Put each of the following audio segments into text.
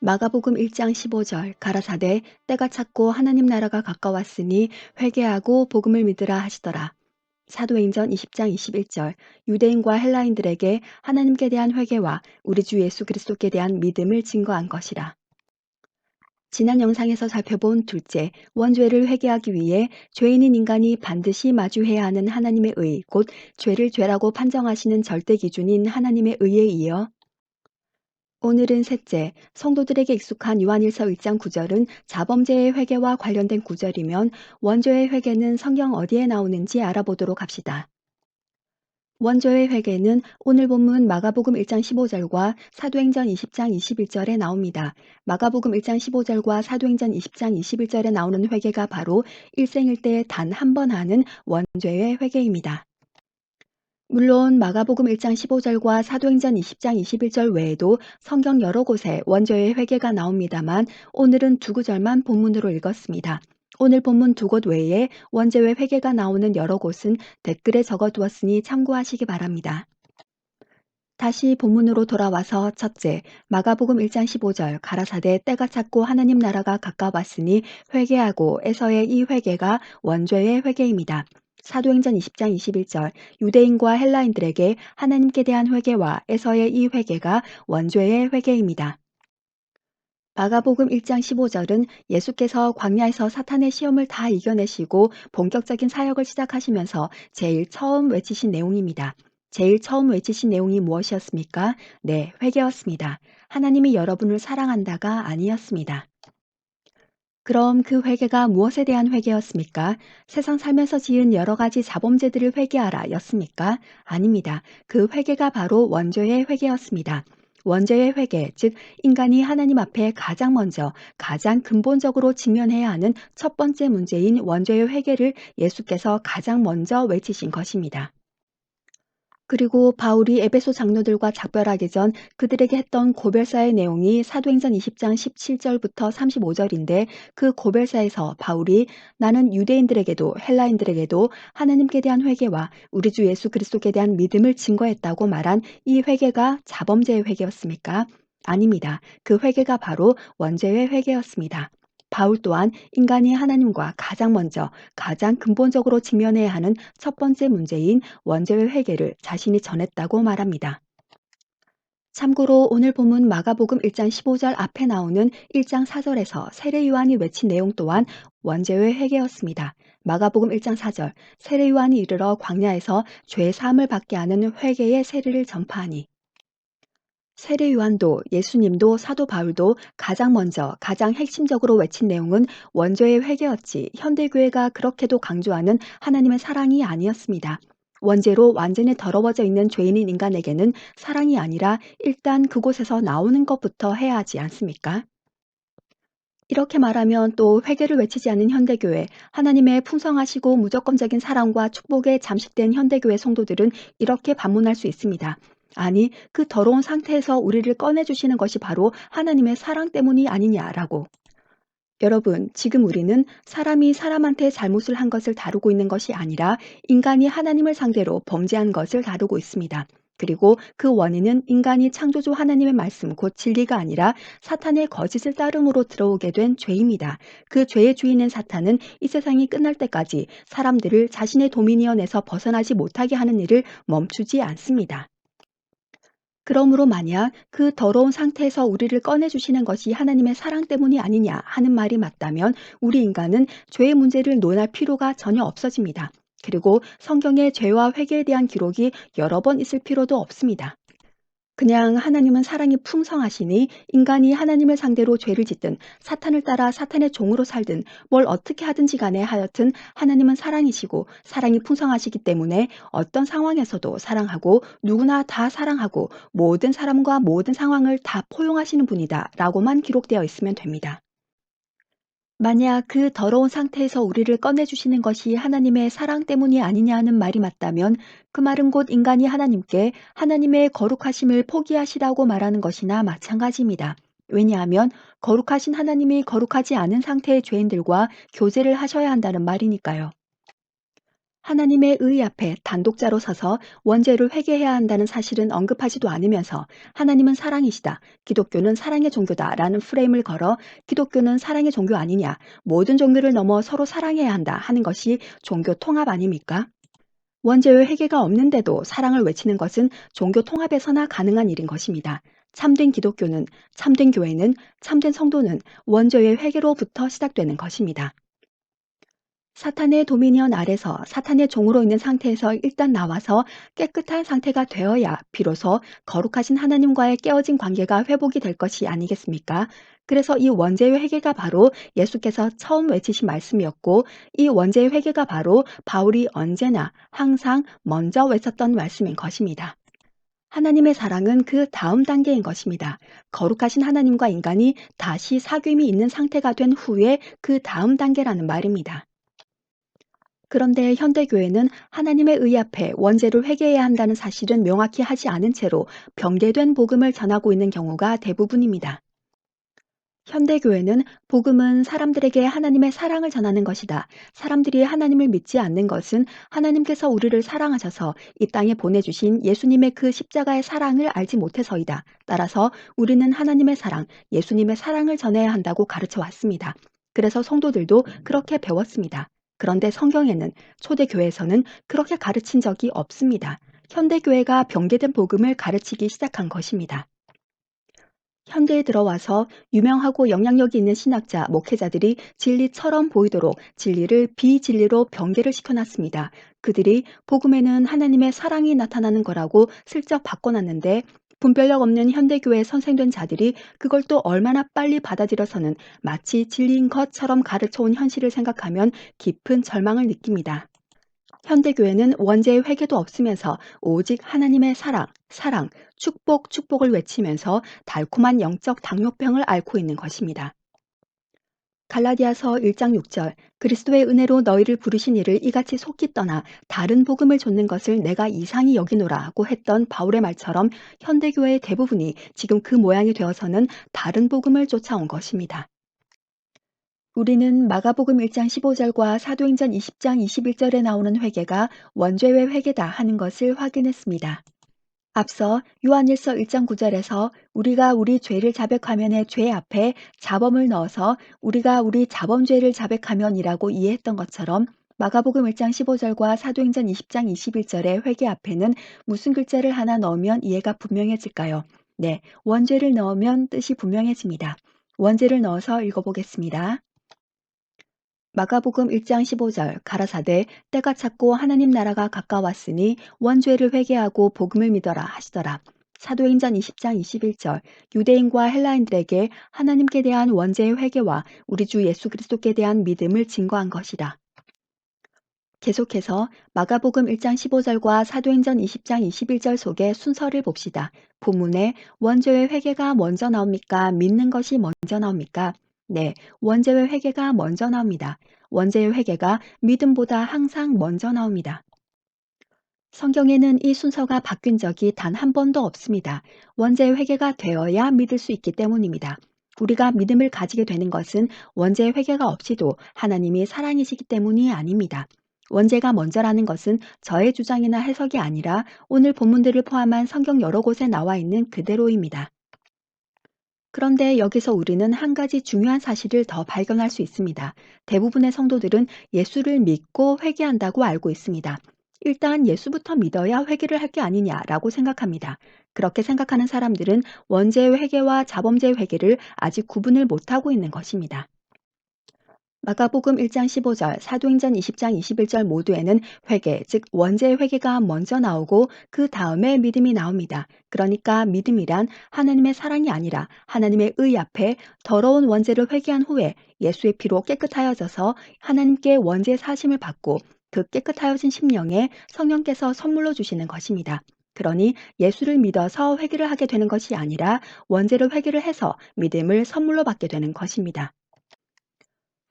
마가복음 1장 15절 가라사대 때가 찼고 하나님 나라가 가까웠으니 회개하고 복음을 믿으라 하시더라. 사도행전 20장 21절 유대인과 헬라인들에게 하나님께 대한 회개와 우리 주 예수 그리스도께 대한 믿음을 증거한 것이라. 지난 영상에서 살펴본 둘째, 원죄를 회개하기 위해 죄인인 인간이 반드시 마주해야 하는 하나님의 의, 곧 죄를 죄라고 판정하시는 절대 기준인 하나님의 의에 이어 오늘은 셋째, 성도들에게 익숙한 요한일서 1장 9절은 자범죄의 회개와 관련된 구절이면 원죄의 회개는 성경 어디에 나오는지 알아보도록 합시다. 원죄의 회개는 오늘 본문 마가복음 1장 15절과 사도행전 20장 21절에 나옵니다. 마가복음 1장 15절과 사도행전 20장 21절에 나오는 회개가 바로 일생일대에 단 한 번 하는 원죄의 회개입니다. 물론 마가복음 1장 15절과 사도행전 20장 21절 외에도 성경 여러 곳에 원죄의 회개가 나옵니다만 오늘은 두 구절만 본문으로 읽었습니다. 오늘 본문 두 곳 외에 원죄의 회개가 나오는 여러 곳은 댓글에 적어두었으니 참고하시기 바랍니다. 다시 본문으로 돌아와서 첫째, 마가복음 1장 15절 가라사대 때가 찼고 하나님 나라가 가까웠으니 회개하고 에서의 이 회개가 원죄의 회개입니다. 사도행전 20장 21절 유대인과 헬라인들에게 하나님께 대한 회개와 에서의 이 회개가 원죄의 회개입니다. 마가복음 1장 15절은 예수께서 광야에서 사탄의 시험을 다 이겨내시고 본격적인 사역을 시작하시면서 제일 처음 외치신 내용입니다. 제일 처음 외치신 내용이 무엇이었습니까? 네, 회개였습니다. 하나님이 여러분을 사랑한다가 아니었습니다. 그럼 그 회개가 무엇에 대한 회개였습니까? 세상 살면서 지은 여러 가지 자범죄들을 회개하라 였습니까? 아닙니다. 그 회개가 바로 원죄의 회개였습니다. 원죄의 회개, 즉 인간이 하나님 앞에 가장 먼저, 가장 근본적으로 직면해야 하는 첫 번째 문제인 원죄의 회개를 예수께서 가장 먼저 외치신 것입니다. 그리고 바울이 에베소 장로들과 작별하기 전 그들에게 했던 고별사의 내용이 사도행전 20장 17절부터 35절인데 그 고별사에서 바울이 나는 유대인들에게도 헬라인들에게도 하나님께 대한 회개와 우리 주 예수 그리스도께 대한 믿음을 증거했다고 말한 이 회개가 자범죄의 회개였습니까? 아닙니다. 그 회개가 바로 원죄의 회개였습니다. 바울 또한 인간이 하나님과 가장 먼저 가장 근본적으로 직면해야 하는 첫 번째 문제인 원죄의 회개를 자신이 전했다고 말합니다. 참고로 오늘 본문 마가복음 1장 15절 앞에 나오는 1장 4절에서 세례 요한이 외친 내용 또한 원죄의 회개였습니다. 마가복음 1장 4절 세례 요한이 이르러 광야에서 죄 사함을 받게 하는 회개의 세례를 전파하니 세례 요한도 예수님도 사도 바울도 가장 먼저 가장 핵심적으로 외친 내용은 원죄의 회개였지 현대교회가 그렇게도 강조하는 하나님의 사랑이 아니었습니다. 원죄로 완전히 더러워져 있는 죄인인 인간에게는 사랑이 아니라 일단 그곳에서 나오는 것부터 해야 하지 않습니까? 이렇게 말하면 또 회개를 외치지 않는 현대교회, 하나님의 풍성하시고 무조건적인 사랑과 축복에 잠식된 현대교회 성도들은 이렇게 반문할 수 있습니다. 아니, 그 더러운 상태에서 우리를 꺼내주시는 것이 바로 하나님의 사랑 때문이 아니냐라고. 여러분, 지금 우리는 사람이 사람한테 잘못을 한 것을 다루고 있는 것이 아니라 인간이 하나님을 상대로 범죄한 것을 다루고 있습니다. 그리고 그 원인은 인간이 창조주 하나님의 말씀, 곧 진리가 아니라 사탄의 거짓을 따름으로 들어오게 된 죄입니다. 그 죄의 주인인 사탄은 이 세상이 끝날 때까지 사람들을 자신의 도미니언에서 벗어나지 못하게 하는 일을 멈추지 않습니다. 그러므로 만약 그 더러운 상태에서 우리를 꺼내주시는 것이 하나님의 사랑 때문이 아니냐 하는 말이 맞다면 우리 인간은 죄의 문제를 논할 필요가 전혀 없어집니다. 그리고 성경의 죄와 회개에 대한 기록이 여러 번 있을 필요도 없습니다. 그냥 하나님은 사랑이 풍성하시니 인간이 하나님을 상대로 죄를 짓든 사탄을 따라 사탄의 종으로 살든 뭘 어떻게 하든지 간에 하여튼 하나님은 사랑이시고 사랑이 풍성하시기 때문에 어떤 상황에서도 사랑하고 누구나 다 사랑하고 모든 사람과 모든 상황을 다 포용하시는 분이다 라고만 기록되어 있으면 됩니다. 만약 그 더러운 상태에서 우리를 꺼내주시는 것이 하나님의 사랑 때문이 아니냐 하는 말이 맞다면 그 말은 곧 인간이 하나님께 하나님의 거룩하심을 포기하시라고 말하는 것이나 마찬가지입니다. 왜냐하면 거룩하신 하나님이 거룩하지 않은 상태의 죄인들과 교제를 하셔야 한다는 말이니까요. 하나님의 의 앞에 단독자로 서서 원죄를 회개해야 한다는 사실은 언급하지도 않으면서 하나님은 사랑이시다. 기독교는 사랑의 종교다. 라는 프레임을 걸어 기독교는 사랑의 종교 아니냐. 모든 종교를 넘어 서로 사랑해야 한다. 하는 것이 종교 통합 아닙니까? 원죄의 회개가 없는데도 사랑을 외치는 것은 종교 통합에서나 가능한 일인 것입니다. 참된 기독교는, 참된 교회는, 참된 성도는 원죄의 회개로부터 시작되는 것입니다. 사탄의 도미니언 아래서 사탄의 종으로 있는 상태에서 일단 나와서 깨끗한 상태가 되어야 비로소 거룩하신 하나님과의 깨어진 관계가 회복이 될 것이 아니겠습니까? 그래서 이 원죄의 회개가 바로 예수께서 처음 외치신 말씀이었고 이 원죄의 회개가 바로 바울이 언제나 항상 먼저 외쳤던 말씀인 것입니다. 하나님의 사랑은 그 다음 단계인 것입니다. 거룩하신 하나님과 인간이 다시 사귐이 있는 상태가 된 후에 그 다음 단계라는 말입니다. 그런데 현대교회는 하나님의 의 앞에 원죄를 회개해야 한다는 사실은 명확히 하지 않은 채로 병개된 복음을 전하고 있는 경우가 대부분입니다. 현대교회는 복음은 사람들에게 하나님의 사랑을 전하는 것이다. 사람들이 하나님을 믿지 않는 것은 하나님께서 우리를 사랑하셔서 이 땅에 보내주신 예수님의 그 십자가의 사랑을 알지 못해서이다. 따라서 우리는 하나님의 사랑, 예수님의 사랑을 전해야 한다고 가르쳐 왔습니다. 그래서 성도들도 그렇게 배웠습니다. 그런데 성경에는 초대교회에서는 그렇게 가르친 적이 없습니다. 현대교회가 병개된 복음을 가르치기 시작한 것입니다. 현대에 들어와서 유명하고 영향력이 있는 신학자, 목회자들이 진리처럼 보이도록 진리를 비진리로 변개를 시켜놨습니다. 그들이 복음에는 하나님의 사랑이 나타나는 거라고 슬쩍 바꿔놨는데 분별력 없는 현대교회 선생된 자들이 그걸 또 얼마나 빨리 받아들여서는 마치 진리인 것처럼 가르쳐온 현실을 생각하면 깊은 절망을 느낍니다. 현대교회는 원죄의 회개도 없으면서 오직 하나님의 사랑, 사랑, 축복, 축복을 외치면서 달콤한 영적 당뇨병을 앓고 있는 것입니다. 갈라디아서 1장 6절 그리스도의 은혜로 너희를 부르신 이를 이같이 속기 떠나 다른 복음을 좇는 것을 내가 이상히 여기노라고 했던 바울의 말처럼 현대교회의 대부분이 지금 그 모양이 되어서는 다른 복음을 쫓아온 것입니다. 우리는 마가복음 1장 15절과 사도행전 20장 21절에 나오는 회개가 원죄의 회개다 하는 것을 확인했습니다. 앞서 요한일서 1장 9절에서 우리가 우리 죄를 자백하면의 죄 앞에 자범을 넣어서 우리가 우리 자범죄를 자백하면이라고 이해했던 것처럼 마가복음 1장 15절과 사도행전 20장 21절의 회개 앞에는 무슨 글자를 하나 넣으면 이해가 분명해질까요? 네, 원죄를 넣으면 뜻이 분명해집니다. 원죄를 넣어서 읽어보겠습니다. 마가복음 1장 15절 가라사대 때가 찼고 하나님 나라가 가까웠으니 원죄를 회개하고 복음을 믿어라 하시더라. 사도행전 20장 21절 유대인과 헬라인들에게 하나님께 대한 원죄의 회개와 우리 주 예수 그리스도께 대한 믿음을 증거한 것이다. 계속해서 마가복음 1장 15절과 사도행전 20장 21절 속의 순서를 봅시다. 본문에 원죄의 회개가 먼저 나옵니까? 믿는 것이 먼저 나옵니까? 네, 원죄의 회개가 먼저 나옵니다. 원죄의 회개가 믿음보다 항상 먼저 나옵니다. 성경에는 이 순서가 바뀐 적이 단 한 번도 없습니다. 원죄의 회개가 되어야 믿을 수 있기 때문입니다. 우리가 믿음을 가지게 되는 것은 원죄의 회개가 없이도 하나님이 사랑이시기 때문이 아닙니다. 원죄가 먼저라는 것은 저의 주장이나 해석이 아니라 오늘 본문들을 포함한 성경 여러 곳에 나와 있는 그대로입니다. 그런데 여기서 우리는 한 가지 중요한 사실을 더 발견할 수 있습니다. 대부분의 성도들은 예수를 믿고 회개한다고 알고 있습니다. 일단 예수부터 믿어야 회개를 할 게 아니냐라고 생각합니다. 그렇게 생각하는 사람들은 원죄의 회개와 자범죄의 회개를 아직 구분을 못하고 있는 것입니다. 마가복음 1장 15절, 사도행전 20장 21절 모두에는 회개, 즉 원죄의 회개가 먼저 나오고 그 다음에 믿음이 나옵니다. 그러니까 믿음이란 하나님의 사랑이 아니라 하나님의 의 앞에 더러운 원죄를 회개한 후에 예수의 피로 깨끗하여져서 하나님께 원죄 사심을 받고 그 깨끗하여진 심령에 성령께서 선물로 주시는 것입니다. 그러니 예수를 믿어서 회개를 하게 되는 것이 아니라 원죄를 회개를 해서 믿음을 선물로 받게 되는 것입니다.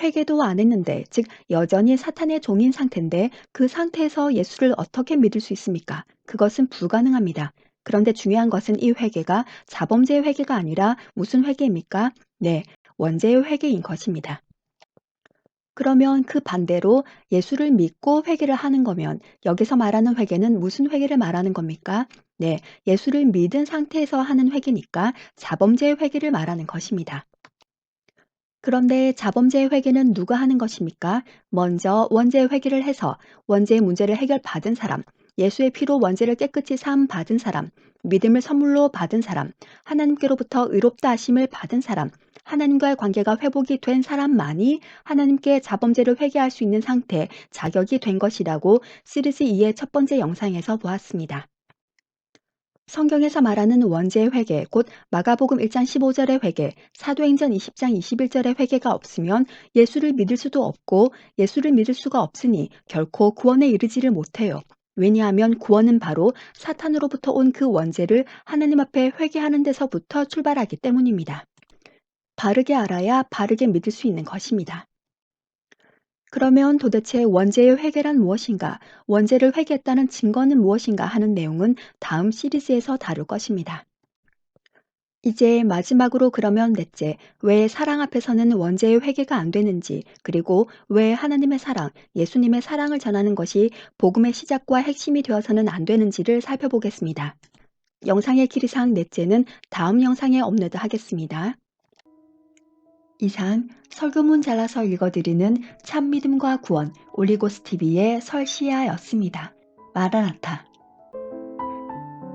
회개도 안 했는데, 즉 여전히 사탄의 종인 상태인데 그 상태에서 예수를 어떻게 믿을 수 있습니까? 그것은 불가능합니다. 그런데 중요한 것은 이 회개가 자범죄의 회개가 아니라 무슨 회개입니까? 네, 원죄의 회개인 것입니다. 그러면 그 반대로 예수를 믿고 회개를 하는 거면 여기서 말하는 회개는 무슨 회개를 말하는 겁니까? 네, 예수를 믿은 상태에서 하는 회개니까 자범죄의 회개를 말하는 것입니다. 그런데 자범죄의 회개는 누가 하는 것입니까? 먼저 원죄의 회개를 해서 원죄의 문제를 해결받은 사람, 예수의 피로 원죄를 깨끗이 사함 받은 사람, 믿음을 선물로 받은 사람, 하나님께로부터 의롭다 하심을 받은 사람, 하나님과의 관계가 회복이 된 사람만이 하나님께 자범죄를 회개할 수 있는 상태, 자격이 된 것이라고 시리즈 2의 첫 번째 영상에서 보았습니다. 성경에서 말하는 원죄의 회개, 곧 마가복음 1장 15절의 회개, 사도행전 20장 21절의 회개가 없으면 예수를 믿을 수도 없고 예수를 믿을 수가 없으니 결코 구원에 이르지를 못해요. 왜냐하면 구원은 바로 사탄으로부터 온 그 원죄를 하나님 앞에 회개하는 데서부터 출발하기 때문입니다. 바르게 알아야 바르게 믿을 수 있는 것입니다. 그러면 도대체 원죄의 회개란 무엇인가, 원죄를 회개했다는 증거는 무엇인가 하는 내용은 다음 시리즈에서 다룰 것입니다. 이제 마지막으로 그러면 넷째, 왜 사랑 앞에서는 원죄의 회개가 안 되는지, 그리고 왜 하나님의 사랑, 예수님의 사랑을 전하는 것이 복음의 시작과 핵심이 되어서는 안 되는지를 살펴보겠습니다. 영상의 길이상 넷째는 다음 영상에 업로드 하겠습니다. 이상 설교문 잘라서 읽어드리는 참믿음과 구원 올리고스 TV의 설시아였습니다. 마라나타.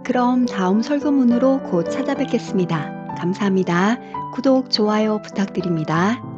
그럼 다음 설교문으로 곧 찾아뵙겠습니다. 감사합니다. 구독, 좋아요 부탁드립니다.